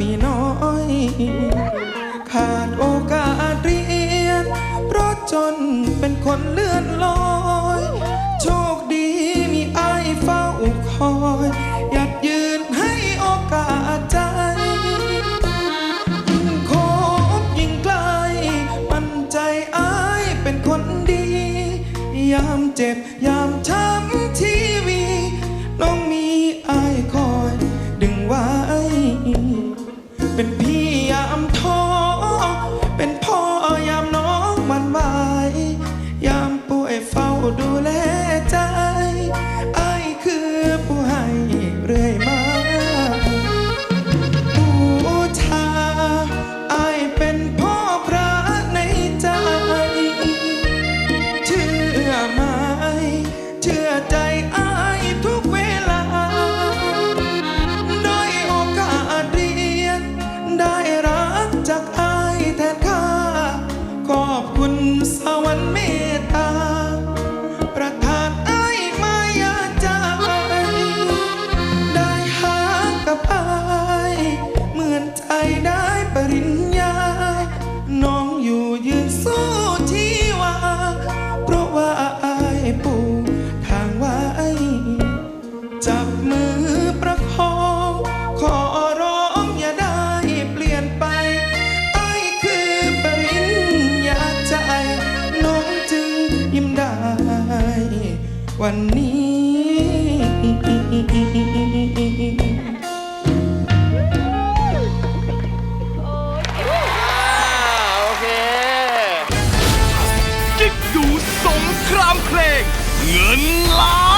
มีน้อย ขาดโอกาสเรียน เพราะจนเป็นคนเลื่อนลอย โชคดีมีไอ้เฝ้าคอย หยัดยืนให้โอกาสใจ ยิ่งคบยิ่งไกล มั่นใจไอ้เป็นคนดี ยามเจ็บยามช้ำ วันนี้กิ๊กดูสงครามเพลง เงินล้าน